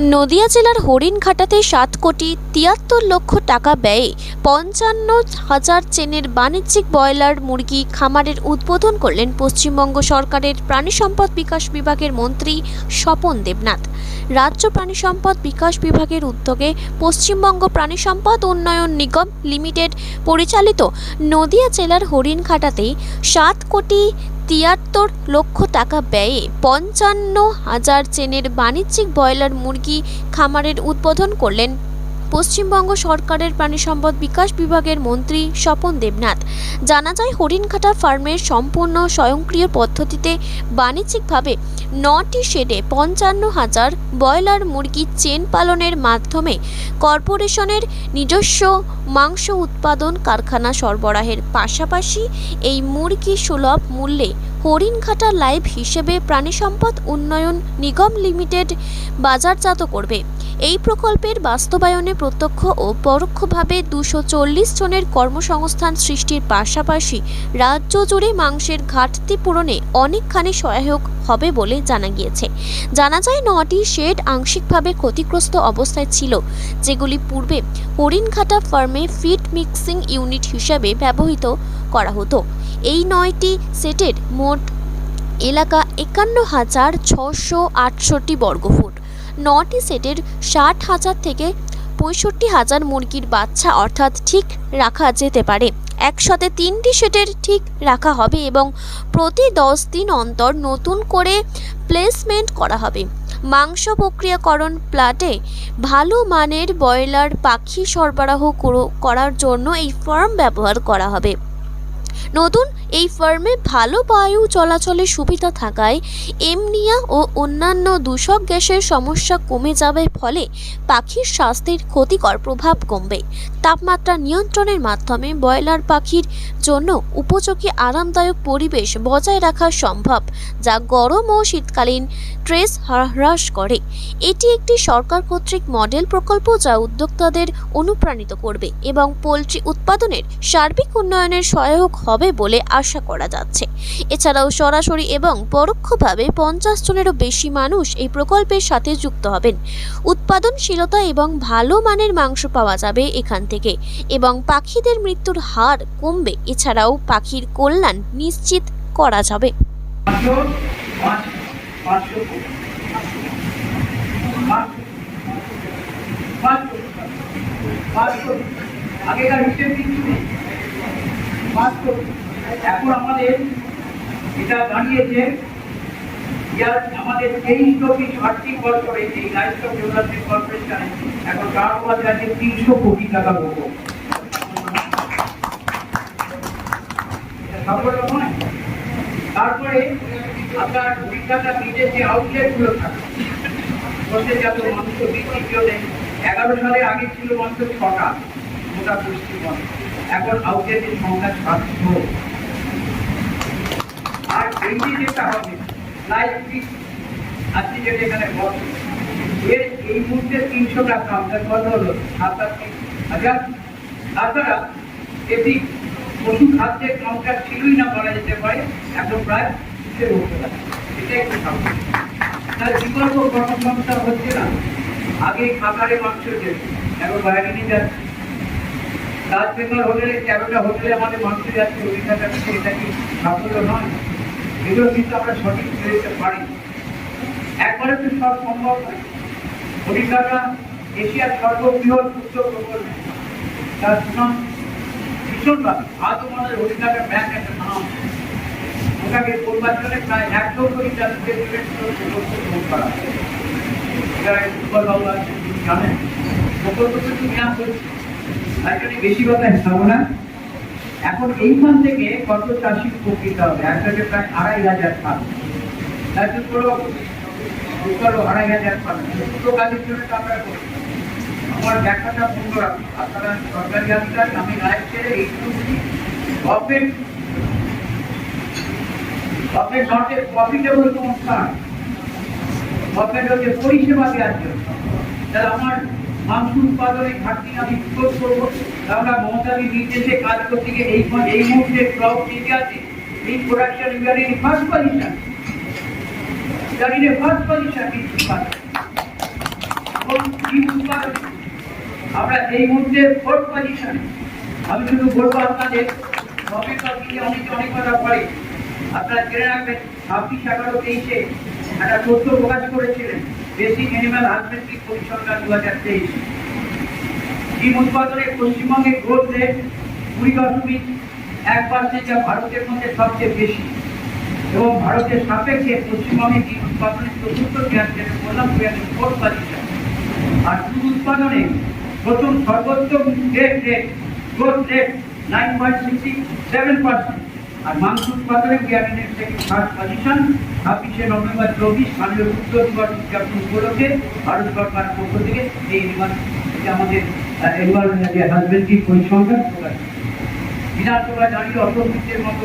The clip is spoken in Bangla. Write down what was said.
নদিয়া জেলার হরিণঘাটাতে সাত কোটি তিয়াত্তর লক্ষ টাকা ব্যয়ে পঞ্চান্ন হাজার চেনের বাণিজ্যিক ব্রয়লার মুরগি খামারের উদ্বোধন করলেন পশ্চিমবঙ্গ সরকারের প্রাণী সম্পদ বিকাশ বিভাগের মন্ত্রী স্বপন দেবনাথ। রাজ্য প্রাণী সম্পদ বিকাশ বিভাগের উদ্যোগে পশ্চিমবঙ্গ প্রাণী সম্পদ উন্নয়ন নিগম লিমিটেড পরিচালিত নদিয়া জেলার হরিণঘাটাতে সাত কোটি তিয়াত্তর লক্ষ টাকা ব্যয়ে পঞ্চান্ন হাজার চেনের বাণিজ্যিক ব্রয়লার মুরগি খামারের উদ্বোধন করলেন পশ্চিমবঙ্গ সরকারের প্রাণী সম্পদ বিকাশ বিভাগের মন্ত্রী স্বপন দেবনাথ। জানা যায়, হরিণঘাটা ফার্মের সম্পূর্ণ স্বয়ংক্রিয় পদ্ধতিতে বাণিজ্যিকভাবে নটি শেডে পঞ্চান্ন হাজার ব্রয়লার মুরগি চেন পালনের মাধ্যমে কর্পোরেশনের নিজস্ব মাংস উৎপাদন কারখানা সরবরাহের পাশাপাশি এই মুরগি সুলভ মূল্যে হরিণঘাটা লাইভ হিসেবে প্রাণী সম্পদ উন্নয়ন নিগম লিমিটেড বাজারজাত করবে। এই প্রকল্পের বাস্তবায়নে প্রত্যক্ষ ও পরোক্ষভাবে দুশো জনের কর্মসংস্থান সৃষ্টির পাশাপাশি রাজ্য জুড়ে মাংসের ঘাটতি পূরণে অনেকখানি সহায়ক হবে বলে জানা গিয়েছে। জানা যায়, নটি শেড আংশিকভাবে ক্ষতিগ্রস্ত অবস্থায় ছিল, যেগুলি পূর্বে হরিণঘাটা ফার্মে ফিড মিক্সিং ইউনিট হিসাবে ব্যবহৃত করা হতো। এই নয়টি সেটের মোট এলাকা একান্ন হাজার ছশো আটষট্টি বর্গফুট। নটি সেটের ষাট হাজার থেকে পঁয়ষট্টি হাজার মুরগির বাচ্চা অর্থাৎ ঠিক রাখা যেতে পারে। একসাথে তিনটি সেটের ঠিক রাখা হবে এবং প্রতি দশ দিন অন্তর নতুন করে প্লেসমেন্ট করা হবে। মাংস প্রক্রিয়াকরণ প্লাটে ভালো মানের ব্রয়লার পাখি সরবরাহ করার জন্য এই ফার্ম ব্যবহার করা হবে। নতুন, এই ফার্মে ভালো বায়ু চলাচলের সুবিধা থাকায় এমনিয়া ও অন্যান্য দূষক গ্যাসের সমস্যা কমে যাবে ফলে পাখির স্বাস্থ্যের ক্ষতিকর প্রভাব কমবে। তাপমাত্রা নিয়ন্ত্রণের মাধ্যমে ব্রয়লার পাখির জন্য উপযোগী আরামদায়ক পরিবেশ বজায় রাখা সম্ভব, যা গরম ও শীতকালীন স্ট্রেস হ্রাস করে। এটি একটি সরকার কর্তৃক মডেল প্রকল্প যা উদ্যোক্তাদের অনুপ্রাণিত করবে এবং পোলট্রি উৎপাদনের সার্বিক উন্নয়নের সহায়ক হবে বলে আশা করা যাচ্ছে। এছাড়াও সরাসরি এবং পরোক্ষভাবে পঞ্চাশ জনেরও বেশি মানুষ এই প্রকল্পের সাথে যুক্ত হবেন। উৎপাদনশীলতা এবং ভালো মানের মাংস পাওয়া যাবে এখান থেকে এবং পাখিদের মৃত্যুর হার কমবে। এছাড়াও পাখির কল্যাণ নিশ্চিত করা যাবে। আগেকার এখন আমাদের এটা দাঁড়িয়েছে আমাদের তেইশ চব্বিশ আর্থিক বছরে এই লাইফ ডেভেলপমেন্ট কর্পোরেশনে এখন আছে তিনশো কোটি টাকা বলব তারপরে আপনার বিজ্ঞানটা নিজের যে আউটলেটগুলো থাকে মাংস বিক্রির জন্য এগারো সালের আগে ছিল মাত্র ছটা, গোটা পশ্চিমবঙ্গে এখন আউটলেটের সংখ্যা সাতশো আর এই যেটা হবে লাইফ আপনি যেটা এখানে এর এই মুহূর্তে তিনশো টাকা আপনার কত হলো? সাতাশি হাজার। তাছাড়া এটি পশু খাদ্যের কাউন্টার ছিলই না বলা যেতে পারে, এখন প্রায় তার বিকল্প কর্মসংস্থান হচ্ছে না। আগে খাবারে মাংস যেত এখন বাইরে নিয়ে যাচ্ছে। তাজ বেঙ্গল হোটেলে তেরোটা হোটেলে আমাদের মাংস যাচ্ছে ওইখানটা থেকে এটা কি সাফল্য নয়? এগুলো কিন্তু আমরা সঠিক দিতে পারি। একবারে তো সব সম্ভব নয়। এশিয়ার সর্ববৃহৎ উদ্যোগ প্রকল্প। তার সুনাম ভীষণভাবে। আজও আমাদের ওড়িশাটা ব্যাংক একটা নাম। ওটাকে পূর্বাঞ্চলে প্রায় একশো কোটি টাকা প্রকল্প করা হয়। তিনি জানেন প্রকল্প কিন্তু নেওয়া হচ্ছে বেশি কথা না। এখন এইখান থেকে কত চাষি উপকৃত হবে প্রায় আড়াই হাজার উৎপল আড়াই হাজার দুটো কাজের জন্য আমরা আমার ব্যাখ্যাটা আপনারা সরকারি আধিকারিক আমি রায় ছেড়ে এই গভর্নমেন্ট পরিষেবা দেওয়ার জন্য। তাহলে আমার মাংস উৎপাদনে ঘাটতি আমি পূরণ করব। আমরা মমতাদির নির্দেশে কাজ করতে গিয়ে এই এই মুহূর্তে ক্লব ইন্ডিয়াতে এই production you in first position আমি শুধু বলব আপনাদের অফ দিকে অনেকে অনেক কথা পড়ে আপনারা জেনে রাখবেন, ছাব্বিশ, এগারো, তেইশে একটা তথ্য প্রকাশ করেছিলেন। বেসিক অ্যানিম্যাল হাজবেন্ডারি পরিসংখ্যান দু হাজার তেইশ। ডিম উৎপাদনে পশ্চিমবঙ্গের গ্রোথ রেট কুড়ি দশমিক এক পার্সেন্ট যা ভারতের মধ্যে সবচেয়ে বেশি। এবং ভারতের সাপেক্ষে পশ্চিমবঙ্গে ডিম উৎপাদনের চতুর্থ গ্যাস যেটা বললাম ফোর্থ পজিশন আর দুধ উৎপাদনে প্রথম সর্বোত্তম rate rate growth rate nine point sixty seven percent আর মাংস উৎপাদনে ক্যাবিনেট থেকে ফার্স্ট পজিশন ছাব্বিশে নভেম্বর চব্বিশ, মাননীয় উত্তর দিবস উদযাপন উপলক্ষে ভারত সরকার পক্ষ থেকে এই নির্মাণ আমাদের এনুয়াল হাজবেন্ডারি পরিসংখ্যান প্রকাশ বিধানসভা দাঁড়িয়ে অর্থনীতির মতো